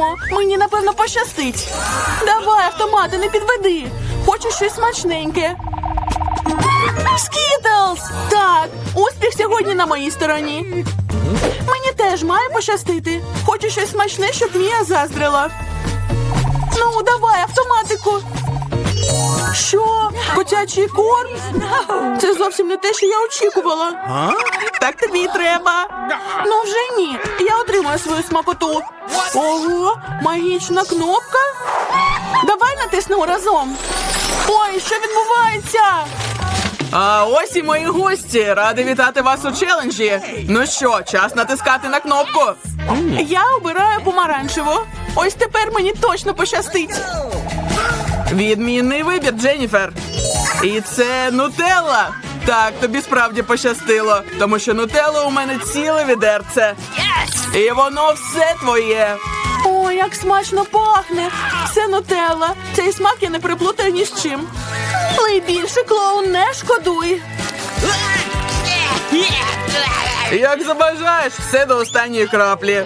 Спробуємо. Мені напевно пощастить. Давай, автомати, не підведи. Хочу щось смачненьке. Скітлз! Так, успіх сьогодні на моїй стороні. Мені теж має пощастити. Хочу щось смачне, щоб Мія заздрила. Ну, давай, автоматику. Що? Котячий корм? Це зовсім не те, що я очікувала. Так тобі треба. Ну вже ні. Я отримаю свою смакоту. Ого, магічна кнопка. Давай натиснемо разом. Ой, що відбувається? А ось і мої гості. Радий вітати вас у челенджі. Ну що, час натискати на кнопку. Я обираю помаранчеву. Ось тепер мені точно пощастить. Відмінний вибір, Дженніфер. І це нутелла. Так, тобі справді пощастило, тому що нутелла у мене ціле відерце. І воно все твоє. Ой, як смачно пахне. Це нутелла. Цей смак я не приплутаю ні з чим. Але більше клоун не шкодуй. Як забажаєш, все до останньої краплі.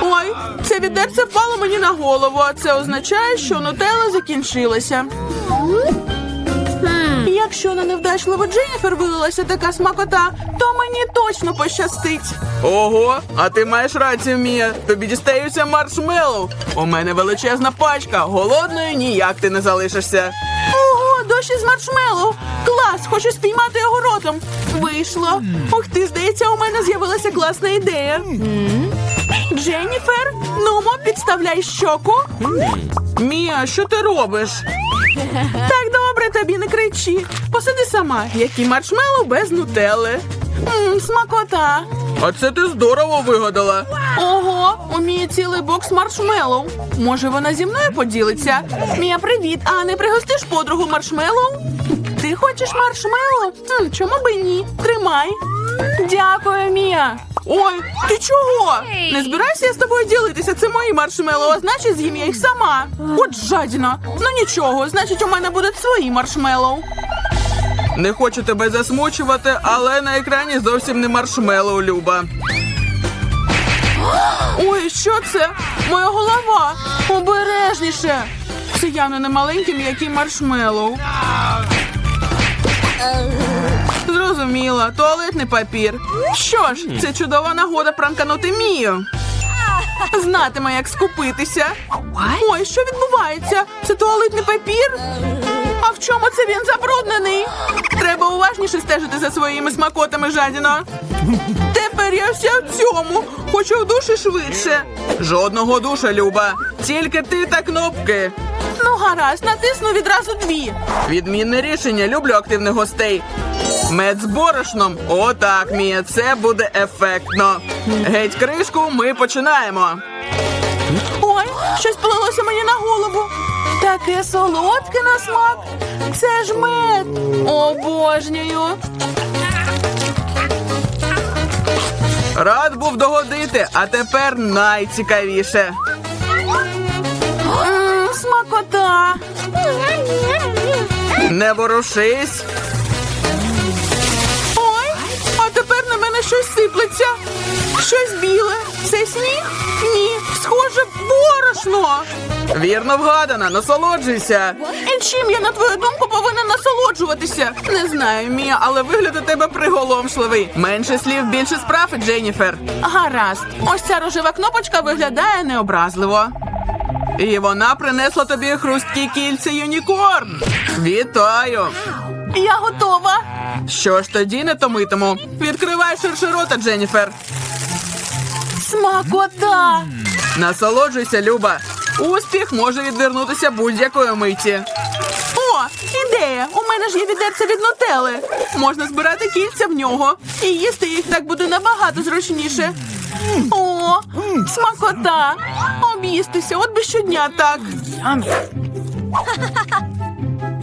Ой, це відерце впало мені на голову, а це означає, що нутелла закінчилася. Якщо на невдачливу Дженніфер вилилася така смакота, то мені точно пощастить. Ого, а ти маєш рацію, Мія. Тобі дістаються маршмеллоу. У мене величезна пачка. Голодною ніяк ти не залишишся. Ого, дощ із маршмеллоу! Клас, хочу спіймати його ротом. Вийшло. Ух ти, здається, у мене з'явилася класна ідея. Дженніфер, нумо, підставляй щоку. Мія, що ти робиш? Так добре, тобі не кричи. Посиди сама, які маршмеллоу без нутелли. Мм, смакота. А це ти здорово вигадала. Ого, у Мії цілий бокс маршмеллоу. Може, вона зі мною поділиться? Мія, привіт. А не пригостиш подругу маршмеллоу? Ти хочеш маршмеллоу? Хм, чому би ні? Тримай. Дякую, Мія. Ой, ти чого? Не збирайся я з тобою ділитися. Це мої маршмеллоу, а значить з'їм я їх сама. От жадіна. Ну нічого, значить, у мене будуть свої маршмеллоу. Не хочу тебе засмучувати, але на екрані зовсім не маршмеллоу, Люба. Ой, що це? Моя голова. Обережніше. Це явно не маленький м'який маршмеллоу. Зрозуміла, туалетний папір. Що ж, це чудова нагода пранканути Мію. Знатиме, як скупитися. Ой, що відбувається? Це туалетний папір? А в чому це він забруднений? Треба уважніше стежити за своїми смакотами, жадіно. Тепер я вся в цьому. Хочу в душі швидше. Жодного душа, Люба. Тільки ти та кнопки. Ну, гаразд, натисну відразу дві. Відмінне рішення. Люблю активних гостей. Мед з борошном. Отак, Мія, це буде ефектно. Геть кришку, ми починаємо. Ой, щось полилося мені на голову. Таке солодке на смак. Це ж мед. Обожнюю. Рад був догодити, а тепер найцікавіше. Смакота. Не ворушись. Щось сиплеться. Щось біле. Це сніг? Ні, схоже, борошно. Вірно вгадана, насолоджуйся. І чим я, на твою думку, повинна насолоджуватися? Не знаю, Мія, але вигляд у тебе приголомшливий. Менше слів, більше справ, Дженніфер. Гаразд. Ось ця рожева кнопочка виглядає необразливо. І вона принесла тобі хрусткі кільця юнікорн. Вітаю! Я готова. Що ж тоді не томитиму? Відкривай ширше рота, Дженніфер. Смакота. Насолоджуйся, Люба. Успіх може відвернутися будь-якої миті. О, ідея! У мене ж є відерце від нутели. Можна збирати кільця в нього. І їсти їх так буде набагато зручніше. О, смакота! Об'їстися, от би щодня так.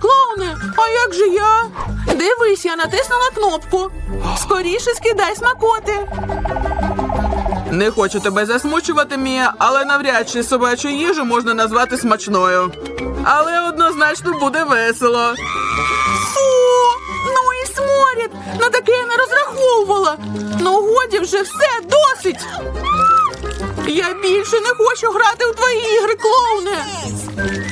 Клоуне, а як же я? Дивись, я натиснула кнопку. Скоріше скидай смакоти. Не хочу тебе засмучувати, Мія, але навряд чи собачу їжу можна назвати смачною. Але однозначно буде весело. Фу! Ну і сморід! На таке я не розраховувала. Ну годі вже все, досить. Я більше не хочу грати у твої ігри, клоуне.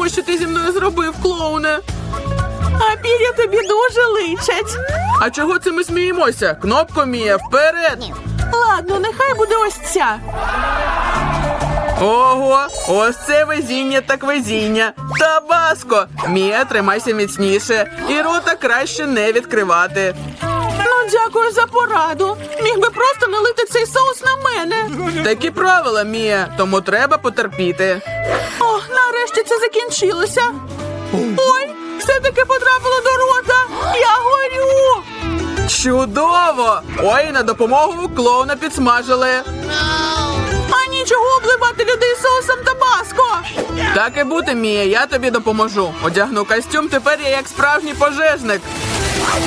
Ось що ти зі мною зробив, клоуне. А пір'я тобі дуже личать. А чого це ми сміємося? Кнопко Мія, вперед! Ладно, нехай буде ось ця. Ого, ось це везіння так везіння. Табаско! Мія, тримайся міцніше. І рота краще не відкривати. Дякую за пораду. Міг би просто налити цей соус на мене. Такі правила, Мія, тому треба потерпіти. О, нарешті це закінчилося. Ой, все-таки потрапило до рота. Я горю. Чудово! Ой, на допомогу клоуна підсмажили. А нічого обливати людей соусом табаско. Так і бути, Мія, я тобі допоможу. Одягну костюм, тепер я як справжній пожежник.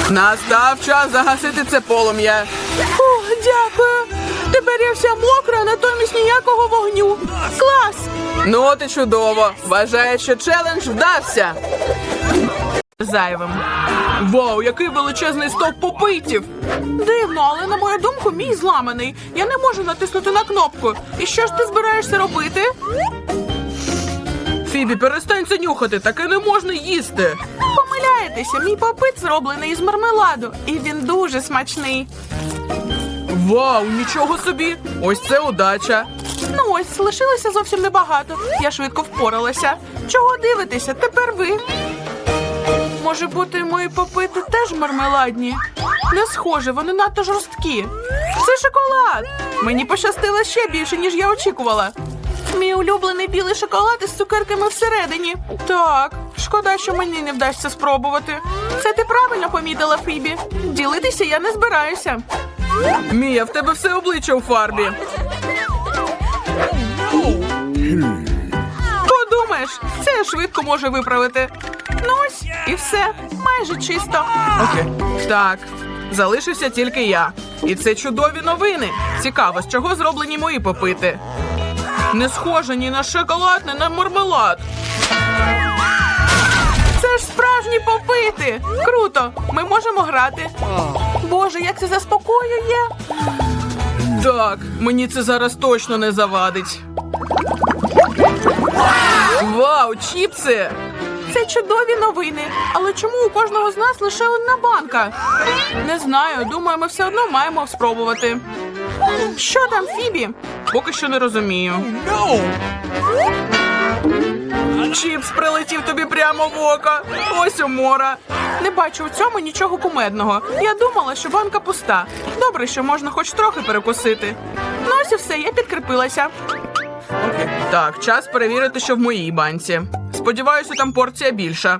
Настав час загасити це полум'я. О, дякую. Тепер я вся мокра, натомість ніякого вогню. Клас! Ну от і чудово. Вважаю, що челендж вдався. Зайвим. Вау, який величезний стовп попитів! Дивно, але на мою думку, мій зламаний. Я не можу натиснути на кнопку. І що ж ти збираєшся робити? Фібі, перестань це нюхати, таке не можна їсти. Помиляєтеся, мій попит зроблений із мармеладу, і він дуже смачний. Вау, нічого собі! Ось це удача. Ну ось, лишилося зовсім небагато. Я швидко впоралася. Чого дивитеся? Тепер ви. Може бути, мої попити теж мармеладні? Не схоже, вони надто жорсткі. Це шоколад. Мені пощастило ще більше, ніж я очікувала. Мій улюблений білий шоколад із цукерками всередині. Так, шкода, що мені не вдасться спробувати. Це ти правильно помітила, Фібі. Ділитися я не збираюся. Мія, в тебе все обличчя у фарбі. Подумаєш, це я швидко можу виправити. Ну ось і все, майже чисто. Окей. Так, залишився тільки я. І це чудові новини. Цікаво, з чого зроблені мої попити. Не схоже ні на шоколад, ні на мармелад. Це ж справжні попити. Круто, ми можемо грати. Боже, як це заспокоює. Так, мені це зараз точно не завадить. Вау, чіпси! Це чудові новини. Але чому у кожного з нас лише одна банка? Не знаю, думаю, ми все одно маємо спробувати. Що там, Фібі? Поки що не розумію. Чіпс прилетів тобі прямо в око. Ось умора. Не бачу у цьому нічого кумедного. Я думала, що банка пуста. Добре, що можна хоч трохи перекусити. Ну ось і все, я підкріпилася. Так, час перевірити, що в моїй банці. Сподіваюся, там порція більша.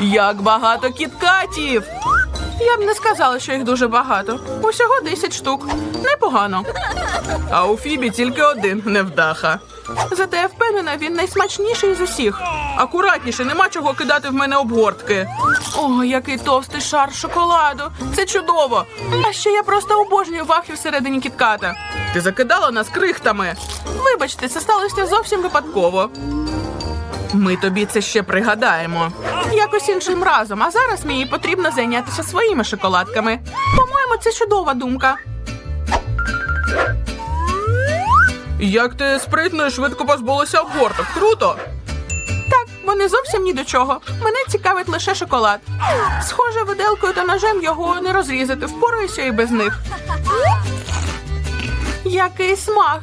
Як багато кіткатів! Я б не сказала, що їх дуже багато. Усього 10 штук. Непогано. А у Фібі тільки один невдаха. Зате я впевнена, він найсмачніший з усіх. Акуратніше, нема чого кидати в мене обгортки. О, який товстий шар шоколаду. Це чудово. А ще я просто обожнюю вахи всередині кітката. Ти закидала нас крихтами. Вибачте, це сталося зовсім випадково. Ми тобі це ще пригадаємо. Якось іншим разом, а зараз мені потрібно зайнятися своїми шоколадками. По-моєму, це чудова думка. Як ти спритно і швидко позбулася обгорток? Круто! Так, вони зовсім ні до чого. Мене цікавить лише шоколад. Схоже, виделкою та ножем його не розрізати. Впораюся і без них. Який смак!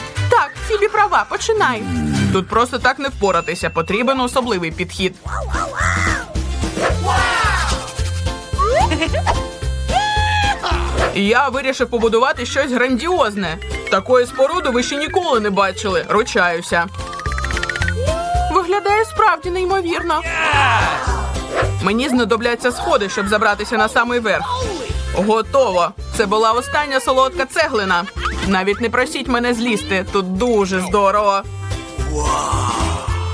Так, Фібі права, починай. Тут просто так не впоратися. Потрібен особливий підхід. Я вирішив побудувати щось грандіозне. Такої споруди ви ще ніколи не бачили. Ручаюся. Виглядає справді неймовірно. Мені знадобляться сходи, щоб забратися на самий верх. Готово. Це була остання солодка цеглина. Навіть не просіть мене злізти. Тут дуже здорово.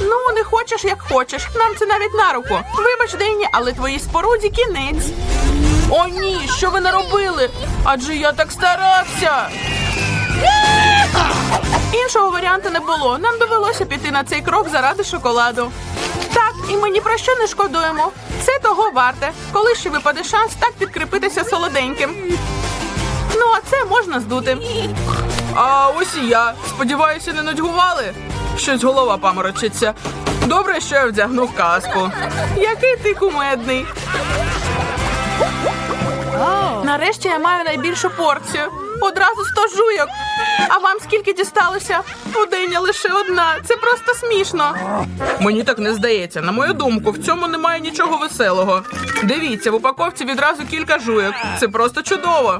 Ну, не хочеш, як хочеш. Нам це навіть на руку. Вибач, Дені, але твоїй споруді кінець. О, ні, що ви наробили? Адже я так старався. Іншого варіанту не було. Нам довелося піти на цей крок заради шоколаду. Так, і ми ні про що не шкодуємо. Це того варте, коли ще випаде шанс так підкріпитися солоденьким. Ну, а це можна здути. А ось і я. Сподіваюся, не нудьгували. Щось голова паморочиться. Добре, що я вдягнув каску. Який ти кумедний. Нарешті я маю найбільшу порцію. Одразу сто жуйок. А вам скільки дісталося? Пудиня лише одна. Це просто смішно. Мені так не здається. На мою думку, в цьому немає нічого веселого. Дивіться, в упаковці відразу кілька жуйок. Це просто чудово.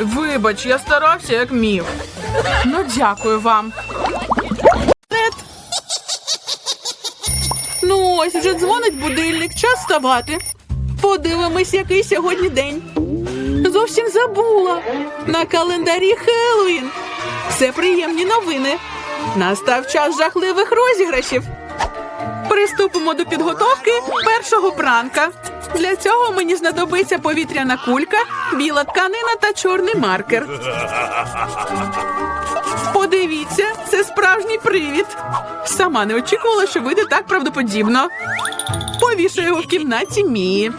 Вибач, я старався як міг. Ну, дякую вам. Ну ось вже дзвонить будильник, час вставати. Подивимось, який сьогодні день. Зовсім забула. На календарі Хеллоуін. Все приємні новини. Настав час жахливих розіграшів. Приступимо до підготовки першого пранка. Для цього мені знадобиться повітряна кулька, біла тканина та чорний маркер. Подивіться, це справжній привід. Сама не очікувала, що вийде так правдоподібно. Повішу його в кімнаті Мії.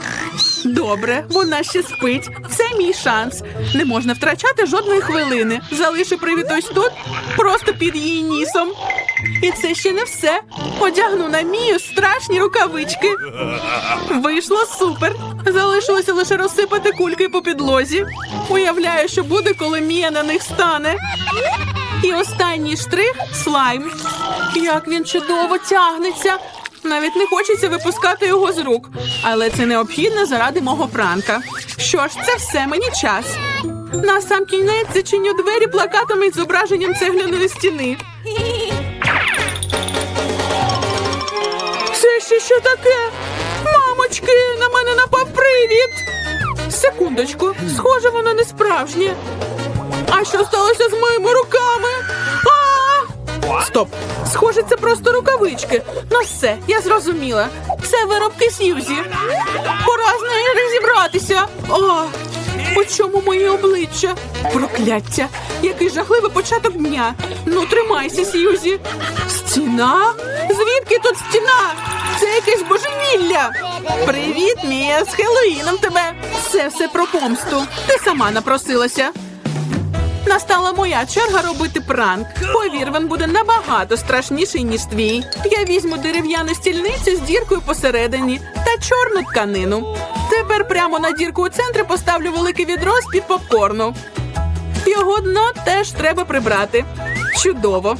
Добре, вона ще спить. Мій шанс. Не можна втрачати жодної хвилини. Залишу привід ось тут, просто під її нісом. І це ще не все. Одягну на мію страшні рукавички. Вийшло супер. Залишилося лише розсипати кульки по підлозі. Уявляю, що буде, коли Мія на них стане. І останній штрих слайм. Як він чудово тягнеться. Навіть не хочеться випускати його з рук, але це необхідно заради мого пранка. Що ж, це все мені час. На сам кінець зачиню двері плакатами із зображенням цегляної стіни. Це ще що таке? Мамочки, на мене напав привід. Секундочку, схоже, воно не справжнє. А що сталося з моїми руками? Стоп! Схоже, це просто рукавички. Ну все, я зрозуміла. Це виробки Сьюзі. Пора з нею розібратися. О, у чому моє обличчя? Прокляття! Який жахливий початок дня. Ну, тримайся, Сьюзі. Стіна? Звідки тут стіна? Це якесь божевілля. Привіт, Мія, з Хеллоїном тебе. Це все про помсту. Ти сама напросилася. Настала моя черга робити пранк. Повір, він буде набагато страшніший, ніж твій. Я візьму дерев'яну стільницю з діркою посередині та чорну тканину. Тепер прямо на дірку у центрі поставлю велике відро з під попкорну. Його дно теж треба прибрати. Чудово.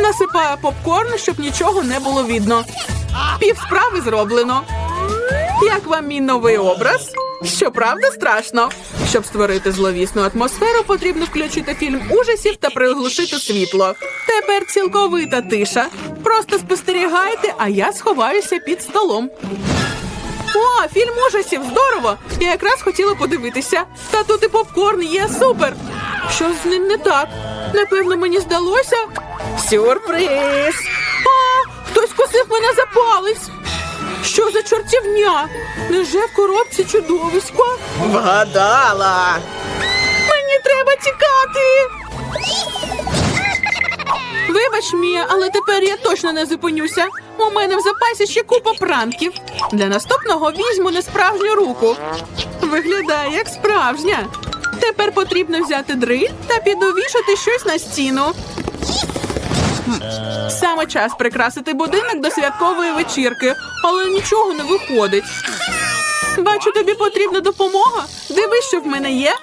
Насипаю попкорн, щоб нічого не було видно. Пів справи зроблено. Як вам мій новий образ? Щоправда, страшно. Щоб створити зловісну атмосферу, потрібно включити фільм ужасів та приглушити світло. Тепер цілковита тиша. Просто спостерігайте, а я сховаюся під столом. О, фільм ужасів! Здорово! Я якраз хотіла подивитися. Та тут і попкорн є супер. Що з ним не так? Напевно, мені здалося. Сюрприз! А, хтось косив мене за палець. Що за чортівня? Неже в коробці чудовисько? Вгадала. Мені треба тікати. Вибач, Мія, але тепер я точно не зупинюся. У мене в запасі ще купа пранків. Для наступного візьму несправжню руку. Виглядає як справжня. Тепер потрібно взяти дриль та підувішати щось на стіну. Саме час прикрасити будинок до святкової вечірки, але нічого не виходить. Бачу, тобі потрібна допомога. Дивись, що в мене є.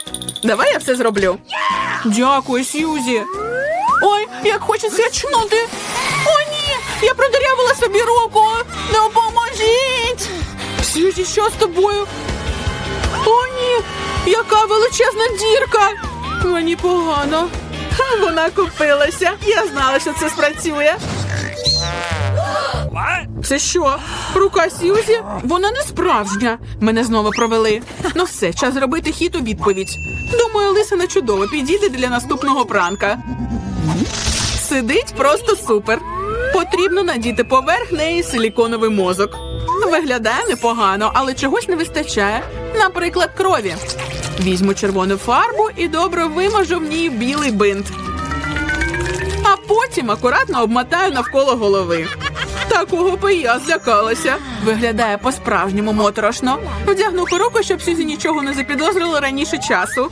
Давай я все зроблю. Дякую, Сьюзі. Ой, як хочеться чнути. О, ні! Я продирявила собі руку. Допоможіть! Сьюзі, що з тобою? О, ні! Яка величезна дірка! Мені погано. Вона купилася. Я знала, що це спрацює. Це що? Рука Сьюзі? Вона не справжня. Мене знову провели. Ну все, час зробити хід у відповідь. Думаю, Лисина чудово підійде для наступного пранка. Сидить просто супер. Потрібно надіти поверх неї силіконовий мозок. Виглядає непогано, але чогось не вистачає. Наприклад, крові. Візьму червону фарбу і добре вимажу в ній білий бинт. А потім акуратно обмотаю навколо голови. Такого би я злякалася. Виглядає по-справжньому моторошно. Вдягну перуку, щоб Сюзі нічого не запідозрила раніше часу.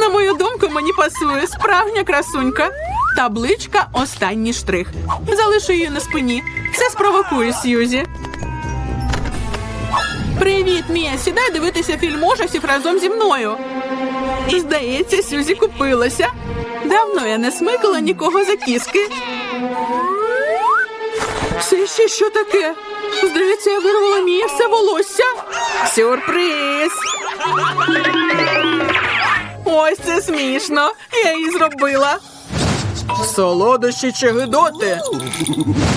На мою думку, мені пасує справжня красунька. Табличка останній штрих. Залишу її на спині. Це спровокує Сьюзі. Привіт, Мія. Сідай дивитися фільм ужасів разом зі мною. Здається, Сюзі купилася. Давно я не смикала нікого за кіски. Це ще що таке? Здається, я вирвала Мія все волосся. Сюрприз! Ось це смішно. Я її зробила. Солодощі чи гидоти?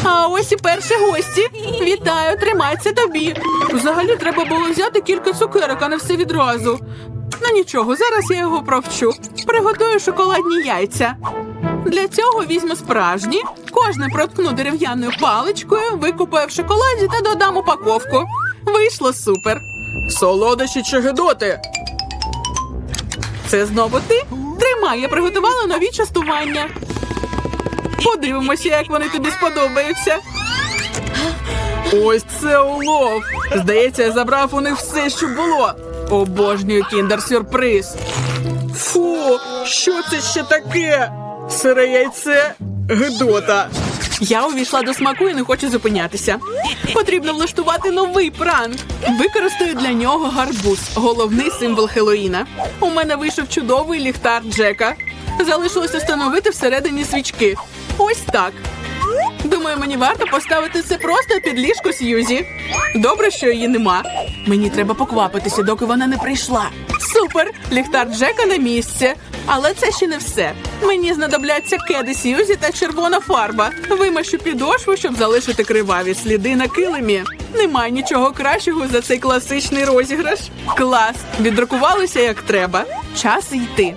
А ось і перші гості. Вітаю, тримай це тобі. Взагалі треба було взяти кілька цукерок, а не все відразу. Ну нічого, зараз я його провчу. Приготую шоколадні яйця. Для цього візьму справжні, кожне проткну дерев'яною паличкою, викупаю в шоколаді та додам упаковку. Вийшло супер. Солодощі чи гидоти? Це знову ти? Тримай, я приготувала нові частування. Подивимося, як вони тобі сподобаються. Ось це улов. Здається, я забрав у них все, що було. Обожнюю кіндер-сюрприз. Фу, що це ще таке? Сире яйце гидота. Я увійшла до смаку і не хочу зупинятися. Потрібно влаштувати новий пранк. Використаю для нього гарбуз, головний символ Хеллоїна. У мене вийшов чудовий ліхтар Джека. Залишилося встановити всередині свічки. Ось так. Думаю, мені варто поставити це просто під ліжко Сьюзі. Добре, що її нема. Мені треба поквапитися, доки вона не прийшла. Супер! Ліхтар Джека на місці. Але це ще не все. Мені знадобляться кеди Сьюзі та червона фарба. Вимащу підошву, щоб залишити криваві сліди на килимі. Немає нічого кращого за цей класичний розіграш. Клас! Відрукувалися як треба. Час йти.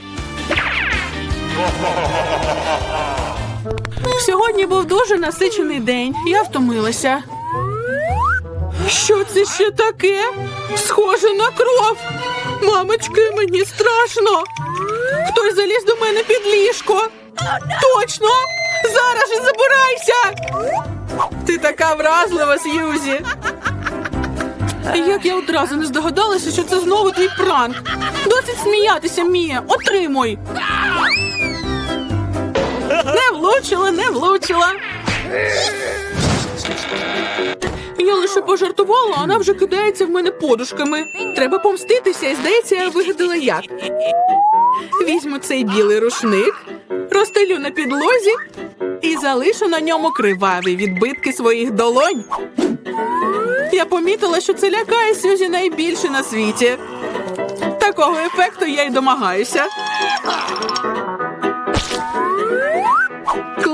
Сьогодні був дуже насичений день. Я втомилася. Що це ще таке? Схоже на кров. Мамочки, мені страшно. Хтось заліз до мене під ліжко. Точно! Зараз же забирайся! Ти така вразлива, Сьюзі. Як я одразу не здогадалася, що це знову твій пранк. Досить сміятися, Мія. Отримуй. Не влучила, не влучила. Я лише пожартувала, а вона вже кидається в мене подушками. Треба помститися, і здається, я вигадала як. Візьму цей білий рушник, розстелю на підлозі і залишу на ньому криваві відбитки своїх долонь. Я помітила, що це лякає Сюзі найбільше на світі. Такого ефекту я й домагаюся.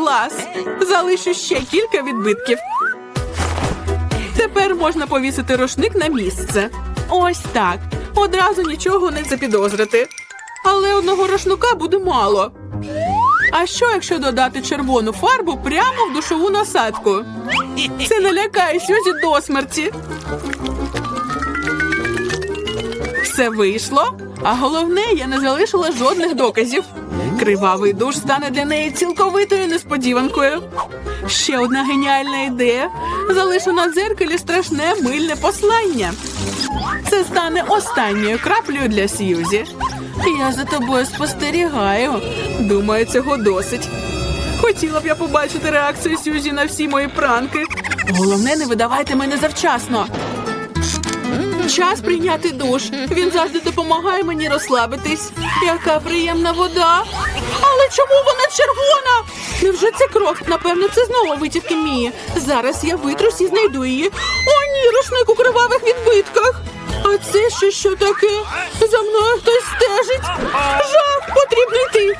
Клас! Залишу ще кілька відбитків. Тепер можна повісити рушник на місце. Ось так. Одразу нічого не запідозрити. Але одного рушника буде мало. А що, якщо додати червону фарбу прямо в душову насадку? Це налякає Сюзі до смерті. Все вийшло, а головне, я не залишила жодних доказів. Кривавий душ стане для неї цілковитою несподіванкою. Ще одна геніальна ідея. Залишу на дзеркалі страшне мильне послання. Це стане останньою краплею для Сьюзі. Я за тобою спостерігаю. Думаю, цього досить. Хотіла б я побачити реакцію Сьюзі на всі мої пранки. Головне, не видавайте мене завчасно. Час прийняти душ. Він завжди допомагає мені розслабитись. Яка приємна вода. Але чому вона червона? Невже це кров? Напевно, це знову витівки Мії. Зараз я витрусь і знайду її. О, ні, рушник у кривавих відбитках. А це ще що таке? За мною хтось стежить. Жах, потрібно йти.